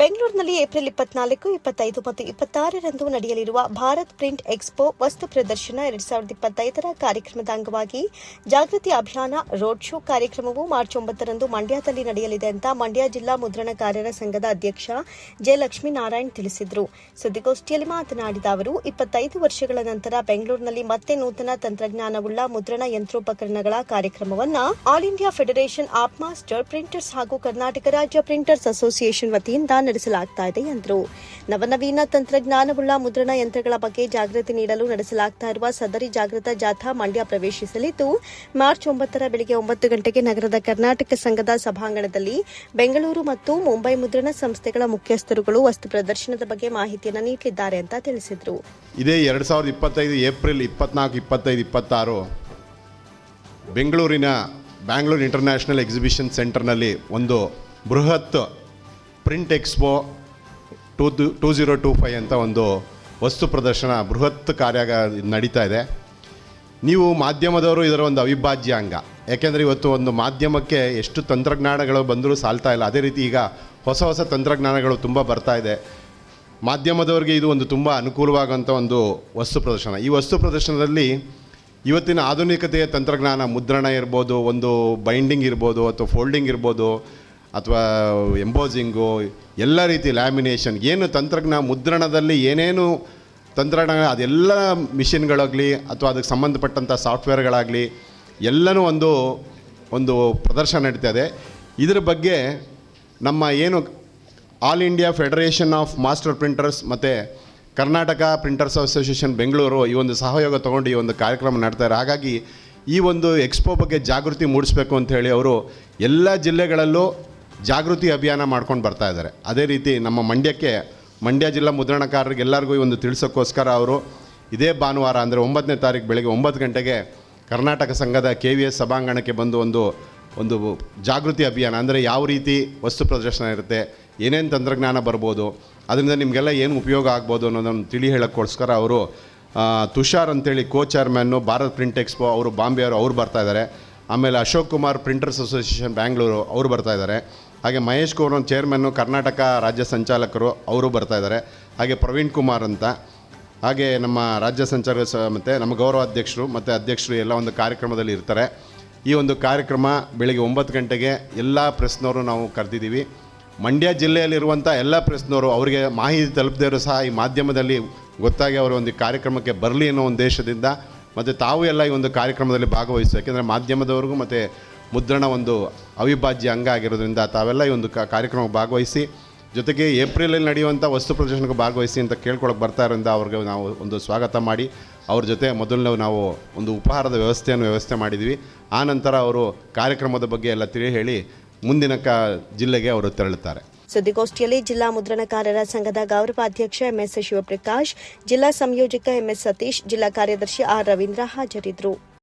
ಬೆಂಗಳೂರಿನಲ್ಲಿ ಏಪ್ರಿಲ್ ಇಪ್ಪತ್ನಾಲ್ಕು, ಇಪ್ಪತ್ತೈದು ಮತ್ತು ಇಪ್ಪತ್ತಾರರಂದು ನಡೆಯಲಿರುವ ಭಾರತ್ ಪ್ರಿಂಟ್ ಎಕ್ಸ್ಪೋ ವಸ್ತು ಪ್ರದರ್ಶನ ಎರಡ್ ಸಾವಿರದ ಇಪ್ಪತ್ತೈದರ ಕಾರ್ಯಕ್ರಮದ ಅಂಗವಾಗಿ ಜಾಗೃತಿ ಅಭಿಯಾನ, ರೋಡ್ ಶೋ ಕಾರ್ಯಕ್ರಮವು ಮಾರ್ಚ್ ಒಂಬತ್ತರಂದು ಮಂಡ್ಯದಲ್ಲಿ ನಡೆಯಲಿದೆ ಅಂತ ಮಂಡ್ಯ ಜಿಲ್ಲಾ ಮುದ್ರಣಕಾರರ ಸಂಘದ ಅಧ್ಯಕ್ಷ ಜೆ ಲಕ್ಷ್ಮೀನಾರಾಯಣ್ ತಿಳಿಸಿದರು. ಸುದ್ದಿಗೋಷ್ಠಿಯಲ್ಲಿ ಮಾತನಾಡಿದ ಅವರು, ಇಪ್ಪತ್ತೈದು ವರ್ಷಗಳ ನಂತರ ಬೆಂಗಳೂರಿನಲ್ಲಿ ಮತ್ತೆ ನೂತನ ತಂತ್ರಜ್ಞಾನವುಳ್ಳ ಮುದ್ರಣ ಯಂತ್ರೋಪಕರಣಗಳ ಕಾರ್ಯಕ್ರಮವನ್ನು all India federation of master printers ಹಾಗೂ ಕರ್ನಾಟಕ ರಾಜ್ಯ ಪ್ರಿಂಟರ್ಸ್ ಅಸೋಸಿಯೇಷನ್ ವತಿಯಿಂದ ನಡೆಸಲಾಗ್ತಾ ಇದೆ ಎಂದರು. ನವನವೀನ ತಂತ್ರಜ್ಞಾನವುಳ್ಳ ಮುದ್ರಣ ಯಂತ್ರಗಳ ಬಗ್ಗೆ ಜಾಗೃತಿ ನೀಡಲು ನಡೆಸಲಾಗ್ತಾ ಇರುವ ಸದರಿ ಜಾಗೃತ ಜಾಥಾ ಮಂಡ್ಯ ಪ್ರವೇಶಿಸಲಿದ್ದು, ಮಾರ್ಚ್ ಒಂಬತ್ತರ ಬೆಳಗ್ಗೆ ಒಂಬತ್ತು ಗಂಟೆಗೆ ನಗರದ ಕರ್ನಾಟಕ ಸಂಘದ ಸಭಾಂಗಣದಲ್ಲಿ ಬೆಂಗಳೂರು ಮತ್ತು ಮುಂಬೈ ಮುದ್ರಣ ಸಂಸ್ಥೆಗಳ ಮುಖ್ಯಸ್ಥರುಗಳು ವಸ್ತು ಪ್ರದರ್ಶನದ ಬಗ್ಗೆ ಮಾಹಿತಿಯನ್ನು ನೀಡಲಿದ್ದಾರೆ ಅಂತ ತಿಳಿಸಿದರು. ಇದೇ ಎರಡು ಸಾವಿರದ ಇಪ್ಪತ್ತೈದು ಏಪ್ರಿಲ್ ಇಪ್ಪತ್ನಾಲ್ಕು ಇಪ್ಪತ್ತೈದು ಇಪ್ಪತ್ತಾರು ಬೆಂಗಳೂರಿನ ಬ್ಯಾಂಗ್ಳೂರು ಇಂಟರ್ನ್ಯಾಷನಲ್ ಎಕ್ಸಿಬಿಷನ್ ಸೆಂಟರ್ನಲ್ಲಿ ಒಂದು ಬೃಹತ್ print expo two two zero two five ಅಂತ ಒಂದು ವಸ್ತು ಪ್ರದರ್ಶನ ಬೃಹತ್ ಕಾರ್ಯ ನಡೀತಾ ಇದೆ. ನೀವು ಮಾಧ್ಯಮದವರು ಇದರ ಒಂದು ಅವಿಭಾಜ್ಯ ಅಂಗ. ಯಾಕೆಂದರೆ ಇವತ್ತು ಒಂದು ಮಾಧ್ಯಮಕ್ಕೆ ಎಷ್ಟು ತಂತ್ರಜ್ಞಾನಗಳು ಬಂದರೂ ಸಾಲ್ತಾ ಇಲ್ಲ. ಅದೇ ರೀತಿ ಈಗ ಹೊಸ ಹೊಸ ತಂತ್ರಜ್ಞಾನಗಳು ತುಂಬ ಬರ್ತಾ ಇದೆ. ಮಾಧ್ಯಮದವರಿಗೆ ಇದು ಒಂದು ತುಂಬ ಅನುಕೂಲವಾಗುವಂಥ ಒಂದು ವಸ್ತು ಪ್ರದರ್ಶನ. ಈ ವಸ್ತು ಪ್ರದರ್ಶನದಲ್ಲಿ ಇವತ್ತಿನ ಆಧುನಿಕತೆಯ ತಂತ್ರಜ್ಞಾನ ಮುದ್ರಣ ಇರ್ಬೋದು, ಒಂದು ಬೈಂಡಿಂಗ್ ಇರ್ಬೋದು ಅಥವಾ ಫೋಲ್ಡಿಂಗ್ ಇರ್ಬೋದು ಅಥವಾ ಎಂಬೋಸಿಂಗು, ಎಲ್ಲ ರೀತಿ ಲ್ಯಾಮಿನೇಷನ್ ಏನು ತಂತ್ರಜ್ಞಾನ, ಮುದ್ರಣದಲ್ಲಿ ಏನೇನು ತಂತ್ರಜ್ಞಾನ, ಅದೆಲ್ಲ ಮಿಷಿನ್ಗಳಾಗಲಿ ಅಥವಾ ಅದಕ್ಕೆ ಸಂಬಂಧಪಟ್ಟಂಥ ಸಾಫ್ಟ್ವೇರ್ಗಳಾಗಲಿ ಎಲ್ಲನೂ ಒಂದು ಒಂದು ಪ್ರದರ್ಶನ ನಡೀತಾ ಇದೆ ಇದರ ಬಗ್ಗೆ ನಮ್ಮ ಏನು all India federation of master printers ಮತ್ತು ಕರ್ನಾಟಕ ಪ್ರಿಂಟರ್ಸ್ ಅಸೋಸಿಯೇಷನ್ ಬೆಂಗಳೂರು ಈ ಒಂದು ಸಹಯೋಗ ತೊಗೊಂಡು ಈ ಒಂದು ಕಾರ್ಯಕ್ರಮ ಮಾಡ್ತಾರೆ ಹಾಗಾಗಿ ಈ ಒಂದು ಎಕ್ಸ್ಪೋ ಬಗ್ಗೆ ಜಾಗೃತಿ ಮೂಡಿಸಬೇಕು ಅಂತ ಹೇಳಿ ಅವರು ಎಲ್ಲ ಜಿಲ್ಲೆಗಳಲ್ಲೂ ಜಾಗೃತಿ ಅಭಿಯಾನ ಮಾಡ್ಕೊಂಡು ಬರ್ತಾ ಇದ್ದಾರೆ. ಅದೇ ರೀತಿ ನಮ್ಮ ಮಂಡ್ಯಕ್ಕೆ, ಮಂಡ್ಯ ಜಿಲ್ಲಾ ಮುದ್ರಣಕಾರರಿಗೆ ಎಲ್ಲರಿಗೂ ಒಂದು ತಿಳಿಸೋಕ್ಕೋಸ್ಕರ ಅವರು ಇದೇ ಭಾನುವಾರ, ಅಂದರೆ ಒಂಬತ್ತನೇ ತಾರೀಕು ಬೆಳಗ್ಗೆ ಒಂಬತ್ತು ಗಂಟೆಗೆ ಕರ್ನಾಟಕ ಸಂಘದ ಕೆ ವಿ ಎಸ್ ಸಭಾಂಗಣಕ್ಕೆ ಬಂದು ಒಂದು ಒಂದು ಜಾಗೃತಿ ಅಭಿಯಾನ, ಅಂದರೆ ಯಾವ ರೀತಿ ವಸ್ತು ಪ್ರದರ್ಶನ ಇರುತ್ತೆ, ಏನೇನು ತಂತ್ರಜ್ಞಾನ ಬರ್ಬೋದು, ಅದರಿಂದ ನಿಮಗೆಲ್ಲ ಏನು ಉಪಯೋಗ ಆಗ್ಬೋದು ಅನ್ನೋದನ್ನು ತಿಳಿ ಹೇಳೋಕ್ಕೋಸ್ಕರ ಅವರು ತುಷಾರ್ ಅಂತೇಳಿ co chairman Bharat print expo ಅವರು ಬಾಂಬೆಯವರು ಅವ್ರು ಬರ್ತಾ ಇದ್ದಾರೆ. ಆಮೇಲೆ Ashok Kumar printers association, Bangalore ಅವರು ಬರ್ತಾ ಇದ್ದಾರೆ. ಹಾಗೆ ಮಹೇಶ್ ಗೌರವ್ ಚೇರ್ಮನ್ನು ಕರ್ನಾಟಕ ರಾಜ್ಯ ಸಂಚಾಲಕರು ಅವರು ಬರ್ತಾ ಇದ್ದಾರೆ. ಹಾಗೆ ಪ್ರವೀಣ್ ಕುಮಾರ್ ಅಂತ. ಹಾಗೆ ನಮ್ಮ ರಾಜ್ಯ ಸಂಚಾಲಕ ಸ ಮತ್ತು ನಮ್ಮ ಗೌರವ ಅಧ್ಯಕ್ಷರು ಮತ್ತು ಅಧ್ಯಕ್ಷರು ಎಲ್ಲ ಒಂದು ಕಾರ್ಯಕ್ರಮದಲ್ಲಿ ಇರ್ತಾರೆ. ಈ ಒಂದು ಕಾರ್ಯಕ್ರಮ ಬೆಳಗ್ಗೆ ಒಂಬತ್ತು ಗಂಟೆಗೆ ಎಲ್ಲ ಪ್ರೆಸ್ನವರು ನಾವು ಕರೆದಿದ್ದೀವಿ. ಮಂಡ್ಯ ಜಿಲ್ಲೆಯಲ್ಲಿರುವಂಥ ಎಲ್ಲ ಪ್ರೆಸ್ನವರು ಅವರಿಗೆ ಮಾಹಿತಿ ತಲುಪದೇ ಸಹ ಈ ಮಾಧ್ಯಮದಲ್ಲಿ ಗೊತ್ತಾಗಿ ಅವರು ಒಂದು ಕಾರ್ಯಕ್ರಮಕ್ಕೆ ಬರಲಿ ಅನ್ನೋ ಒಂದು ದೇಶದಿಂದ ಮತ್ತು ತಾವು ಎಲ್ಲ ಈ ಒಂದು ಕಾರ್ಯಕ್ರಮದಲ್ಲಿ ಭಾಗವಹಿಸು ಯಾಕೆಂದರೆ ಮಾಧ್ಯಮದವ್ರಿಗೂ ಮತ್ತು ಮುದ್ರಣ ಒಂದು ಅವಿಭಾಜ್ಯ ಅಂಗ ಆಗಿರೋದ್ರಿಂದ ತಾವೆಲ್ಲ ಈ ಒಂದು ಕಾರ್ಯಕ್ರಮ ಭಾಗವಹಿಸಿ, ಜೊತೆಗೆ ಏಪ್ರಿಲಲ್ಲಿ ನಡೆಯುವಂಥ ವಸ್ತು ಪ್ರದರ್ಶನಕ್ಕೆ ಭಾಗವಹಿಸಿ ಅಂತ ಕೇಳ್ಕೊಳಕ್ಕೆ ಬರ್ತಾ ಇರೋದ್ರಿಂದ ಅವ್ರಿಗೆ ನಾವು ಒಂದು ಸ್ವಾಗತ ಮಾಡಿ, ಅವ್ರ ಜೊತೆ ಮೊದಲು ನಾವು ಒಂದು ಉಪಹಾರದ ವ್ಯವಸ್ಥೆಯನ್ನು ವ್ಯವಸ್ಥೆ ಮಾಡಿದ್ವಿ. ಆ ನಂತರ ಅವರು ಕಾರ್ಯಕ್ರಮದ ಬಗ್ಗೆ ಎಲ್ಲ ತಿಳಿ ಹೇಳಿ, ಮುಂದಿನ ಕ ಜಿಲ್ಲೆಗೆ ಅವರು ತೆರಳುತ್ತಾರೆ. ಸುದ್ದಿಗೋಷ್ಠಿಯಲ್ಲಿ ಜಿಲ್ಲಾ ಮುದ್ರಣಕಾರರ ಸಂಘದ ಗೌರವಾಧ್ಯಕ್ಷ ಎಂಎಸ್ ಶಿವಪ್ರಕಾಶ್ ಜಿಲ್ಲಾ ಸಂಯೋಜಕ ಎಂಎಸ್ ಸತೀಶ್ ಜಿಲ್ಲಾ ಕಾರ್ಯದರ್ಶಿ ಆರ್ ರವೀಂದ್ರ ಹಾಜರಿದ್ದರು.